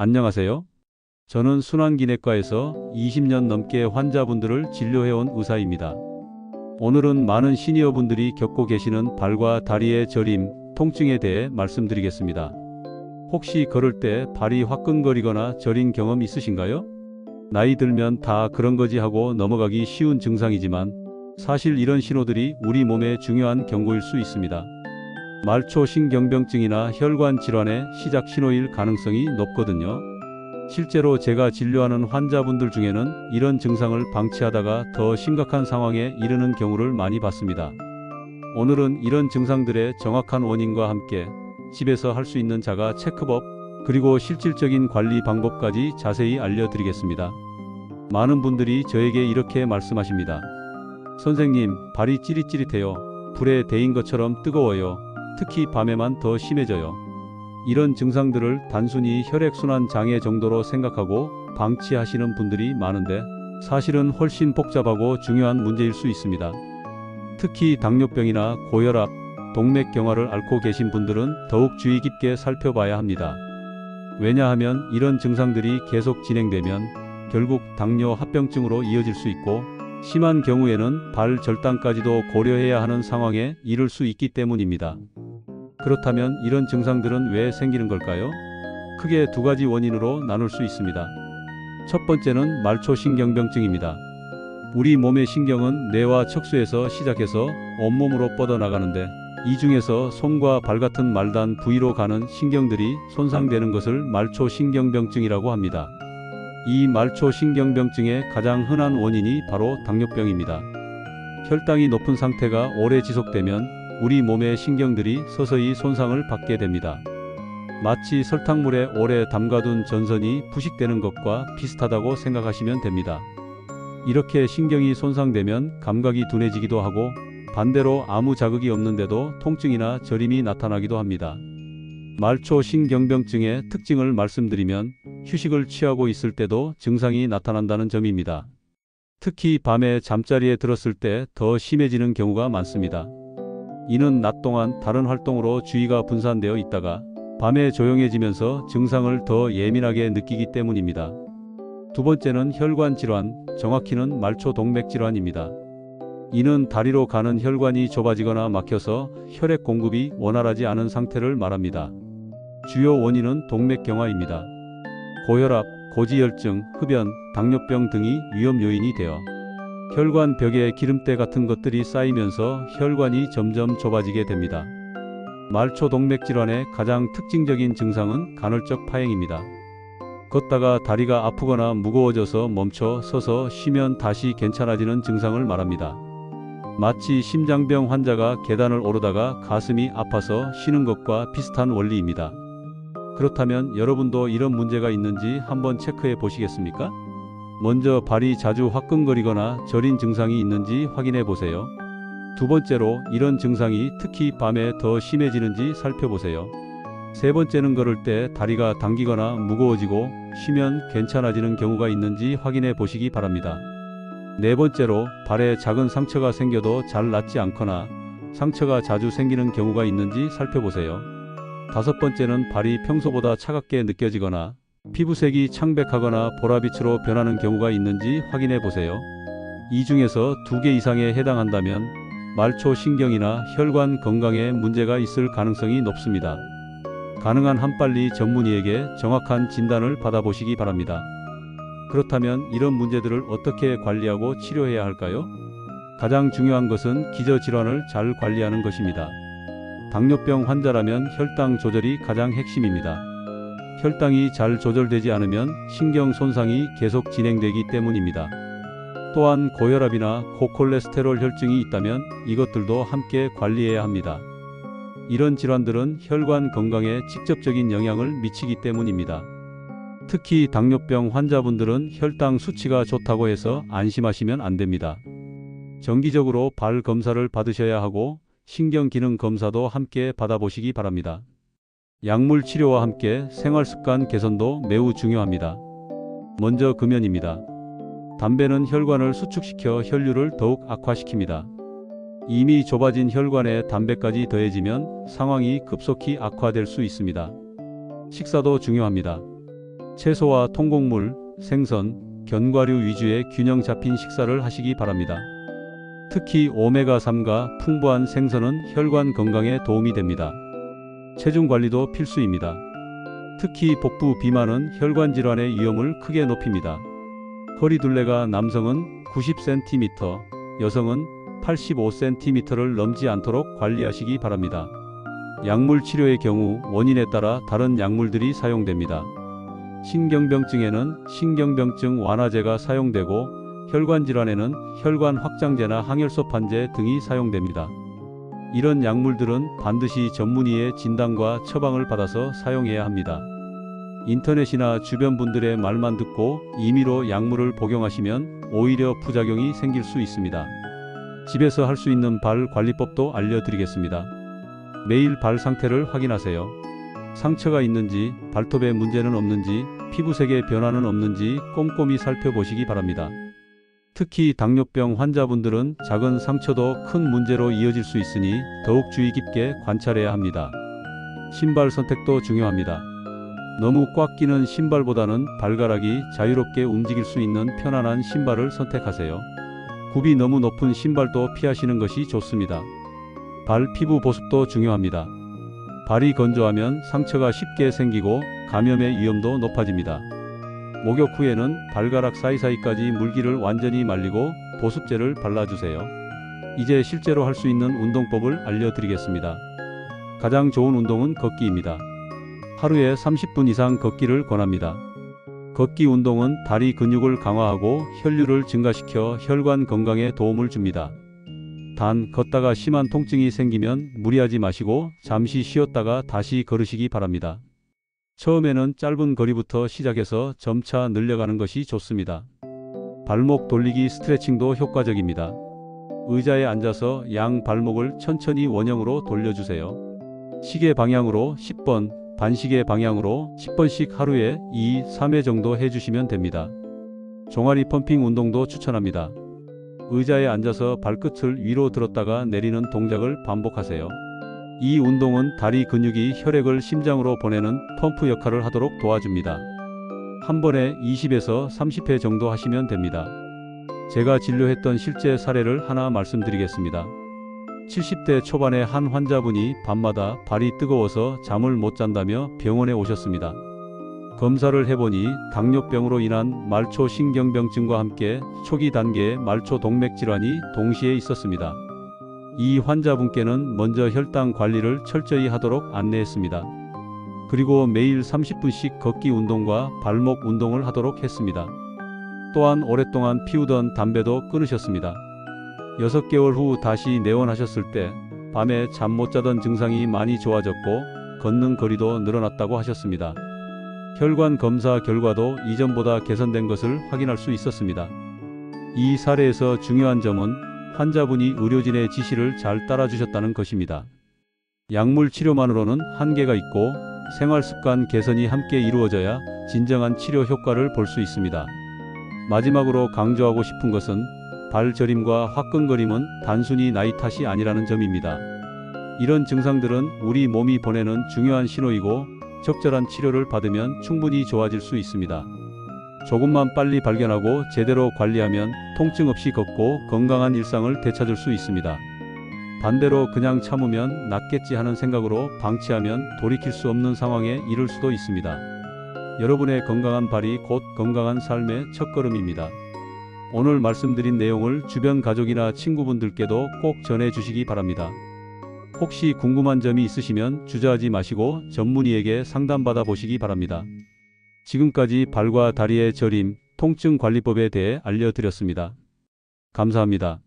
안녕하세요. 저는 순환기내과에서 20년 넘게 환자분들을 진료해온 의사입니다. 오늘은 많은 시니어분들이 겪고 계시는 발과 다리의 저림, 통증에 대해 말씀드리겠습니다. 혹시 걸을 때 발이 화끈거리거나 저린 경험 있으신가요? 나이 들면 다 그런 거지 하고 넘어가기 쉬운 증상이지만 사실 이런 신호들이 우리 몸의 중요한 경고일 수 있습니다. 말초 신경병증이나 혈관 질환의 시작 신호일 가능성이 높거든요. 실제로 제가 진료하는 환자분들 중에는 이런 증상을 방치하다가 더 심각한 상황에 이르는 경우를 많이 봤습니다. 오늘은 이런 증상들의 정확한 원인과 함께 집에서 할 수 있는 자가 체크법 그리고 실질적인 관리 방법까지 자세히 알려드리겠습니다. 많은 분들이 저에게 이렇게 말씀하십니다. 선생님, 발이 찌릿찌릿해요. 불에 데인 것처럼 뜨거워요. 특히 밤에만 더 심해져요. 이런 증상들을 단순히 혈액순환 장애 정도로 생각하고 방치하시는 분들이 많은데 사실은 훨씬 복잡하고 중요한 문제일 수 있습니다. 특히 당뇨병이나 고혈압, 동맥경화를 앓고 계신 분들은 더욱 주의 깊게 살펴봐야 합니다. 왜냐하면 이런 증상들이 계속 진행되면 결국 당뇨 합병증으로 이어질 수 있고 심한 경우에는 발 절단까지도 고려해야 하는 상황에 이를 수 있기 때문입니다. 그렇다면 이런 증상들은 왜 생기는 걸까요? 크게 두 가지 원인으로 나눌 수 있습니다. 첫 번째는 말초신경병증입니다. 우리 몸의 신경은 뇌와 척수에서 시작해서 온몸으로 뻗어나가는데 이 중에서 손과 발 같은 말단 부위로 가는 신경들이 손상되는 것을 말초신경병증이라고 합니다. 이 말초신경병증의 가장 흔한 원인이 바로 당뇨병입니다. 혈당이 높은 상태가 오래 지속되면 우리 몸의 신경들이 서서히 손상을 받게 됩니다. 마치 설탕물에 오래 담가둔 전선이 부식되는 것과 비슷하다고 생각하시면 됩니다. 이렇게 신경이 손상되면 감각이 둔해지기도 하고 반대로 아무 자극이 없는데도 통증이나 저림이 나타나기도 합니다. 말초 신경병증의 특징을 말씀드리면 휴식을 취하고 있을 때도 증상이 나타난다는 점입니다. 특히 밤에 잠자리에 들었을 때 더 심해지는 경우가 많습니다. 이는 낮 동안 다른 활동으로 주의가 분산되어 있다가 밤에 조용해지면서 증상을 더 예민하게 느끼기 때문입니다. 두 번째는 혈관 질환, 정확히는 말초 동맥 질환입니다. 이는 다리로 가는 혈관이 좁아지거나 막혀서 혈액 공급이 원활하지 않은 상태를 말합니다. 주요 원인은 동맥경화입니다. 고혈압, 고지혈증, 흡연, 당뇨병 등이 위험 요인이 되어 혈관 벽에 기름때 같은 것들이 쌓이면서 혈관이 점점 좁아지게 됩니다. 말초 동맥 질환의 가장 특징적인 증상은 간헐적 파행입니다. 걷다가 다리가 아프거나 무거워져서 멈춰 서서 쉬면 다시 괜찮아지는 증상을 말합니다. 마치 심장병 환자가 계단을 오르다가 가슴이 아파서 쉬는 것과 비슷한 원리입니다. 그렇다면 여러분도 이런 문제가 있는지 한번 체크해 보시겠습니까? 먼저 발이 자주 화끈거리거나 저린 증상이 있는지 확인해 보세요. 두 번째로 이런 증상이 특히 밤에 더 심해지는지 살펴보세요. 세 번째는 걸을 때 다리가 당기거나 무거워지고 쉬면 괜찮아지는 경우가 있는지 확인해 보시기 바랍니다. 네 번째로 발에 작은 상처가 생겨도 잘 낫지 않거나 상처가 자주 생기는 경우가 있는지 살펴보세요. 다섯 번째는 발이 평소보다 차갑게 느껴지거나 피부색이 창백하거나 보라빛으로 변하는 경우가 있는지 확인해 보세요. 이 중에서 두 개 이상에 해당한다면 말초 신경이나 혈관 건강에 문제가 있을 가능성이 높습니다. 가능한 한 빨리 전문의에게 정확한 진단을 받아보시기 바랍니다. 그렇다면 이런 문제들을 어떻게 관리하고 치료해야 할까요? 가장 중요한 것은 기저질환을 잘 관리하는 것입니다. 당뇨병 환자라면 혈당 조절이 가장 핵심입니다. 혈당이 잘 조절되지 않으면 신경 손상이 계속 진행되기 때문입니다. 또한 고혈압이나 고콜레스테롤 혈증이 있다면 이것들도 함께 관리해야 합니다. 이런 질환들은 혈관 건강에 직접적인 영향을 미치기 때문입니다. 특히 당뇨병 환자분들은 혈당 수치가 좋다고 해서 안심하시면 안 됩니다. 정기적으로 발 검사를 받으셔야 하고 신경 기능 검사도 함께 받아보시기 바랍니다. 약물 치료와 함께 생활 습관 개선도 매우 중요합니다. 먼저 금연입니다. 담배는 혈관을 수축시켜 혈류를 더욱 악화시킵니다. 이미 좁아진 혈관에 담배까지 더해지면 상황이 급속히 악화될 수 있습니다. 식사도 중요합니다. 채소와 통곡물, 생선, 견과류 위주의 균형 잡힌 식사를 하시기 바랍니다. 특히 오메가3가 풍부한 생선은 혈관 건강에 도움이 됩니다. 체중 관리도 필수입니다. 특히 복부 비만은 혈관 질환의 위험을 크게 높입니다. 허리 둘레가 남성은 90cm, 여성은 85cm를 넘지 않도록 관리하시기 바랍니다. 약물 치료의 경우 원인에 따라 다른 약물들이 사용됩니다. 신경병증에는 신경병증 완화제가 사용되고 혈관 질환에는 혈관 확장제나 항혈소 판제 등이 사용됩니다. 이런 약물들은 반드시 전문의의 진단과 처방을 받아서 사용해야 합니다. 인터넷이나 주변 분들의 말만 듣고 임의로 약물을 복용하시면 오히려 부작용이 생길 수 있습니다. 집에서 할 수 있는 발 관리법도 알려드리겠습니다. 매일 발 상태를 확인하세요. 상처가 있는지, 발톱에 문제는 없는지, 피부색에 변화는 없는지 꼼꼼히 살펴보시기 바랍니다. 특히 당뇨병 환자분들은 작은 상처도 큰 문제로 이어질 수 있으니 더욱 주의 깊게 관찰해야 합니다. 신발 선택도 중요합니다. 너무 꽉 끼는 신발보다는 발가락이 자유롭게 움직일 수 있는 편안한 신발을 선택하세요. 굽이 너무 높은 신발도 피하시는 것이 좋습니다. 발 피부 보습도 중요합니다. 발이 건조하면 상처가 쉽게 생기고 감염의 위험도 높아집니다. 목욕 후에는 발가락 사이사이까지 물기를 완전히 말리고 보습제를 발라주세요. 이제 실제로 할 수 있는 운동법을 알려드리겠습니다. 가장 좋은 운동은 걷기입니다. 하루에 30분 이상 걷기를 권합니다. 걷기 운동은 다리 근육을 강화하고 혈류를 증가시켜 혈관 건강에 도움을 줍니다. 단 걷다가 심한 통증이 생기면 무리하지 마시고 잠시 쉬었다가 다시 걸으시기 바랍니다. 처음에는 짧은 거리부터 시작해서 점차 늘려가는 것이 좋습니다. 발목 돌리기 스트레칭도 효과적입니다. 의자에 앉아서 양 발목을 천천히 원형으로 돌려주세요. 시계 방향으로 10번, 반시계 방향으로 10번씩 하루에 2, 3회 정도 해주시면 됩니다. 종아리 펌핑 운동도 추천합니다. 의자에 앉아서 발끝을 위로 들었다가 내리는 동작을 반복하세요. 이 운동은 다리 근육이 혈액을 심장으로 보내는 펌프 역할을 하도록 도와줍니다. 한 번에 20에서 30회 정도 하시면 됩니다. 제가 진료했던 실제 사례를 하나 말씀드리겠습니다. 70대 초반의 한 환자분이 밤마다 발이 뜨거워서 잠을 못 잔다며 병원에 오셨습니다. 검사를 해보니 당뇨병으로 인한 말초 신경병증과 함께 초기 단계의 말초 동맥 질환이 동시에 있었습니다. 이 환자분께는 먼저 혈당 관리를 철저히 하도록 안내했습니다. 그리고 매일 30분씩 걷기 운동과 발목 운동을 하도록 했습니다. 또한 오랫동안 피우던 담배도 끊으셨습니다. 6개월 후 다시 내원하셨을 때 밤에 잠 못 자던 증상이 많이 좋아졌고 걷는 거리도 늘어났다고 하셨습니다. 혈관 검사 결과도 이전보다 개선된 것을 확인할 수 있었습니다. 이 사례에서 중요한 점은 환자분이 의료진의 지시를 잘 따라주셨다는 것입니다. 약물 치료만으로는 한계가 있고 생활 습관 개선이 함께 이루어져야 진정한 치료 효과를 볼 수 있습니다. 마지막으로 강조하고 싶은 것은 발저림과 화끈거림은 단순히 나이 탓이 아니라는 점입니다. 이런 증상들은 우리 몸이 보내는 중요한 신호이고 적절한 치료를 받으면 충분히 좋아질 수 있습니다. 조금만 빨리 발견하고 제대로 관리하면 통증 없이 걷고 건강한 일상을 되찾을 수 있습니다. 반대로 그냥 참으면 낫겠지 하는 생각으로 방치하면 돌이킬 수 없는 상황에 이를 수도 있습니다. 여러분의 건강한 발이 곧 건강한 삶의 첫걸음입니다. 오늘 말씀드린 내용을 주변 가족이나 친구분들께도 꼭 전해 주시기 바랍니다. 혹시 궁금한 점이 있으시면 주저하지 마시고 전문의에게 상담받아 보시기 바랍니다. 지금까지 발과 다리의 저림, 통증 관리법에 대해 알려드렸습니다. 감사합니다.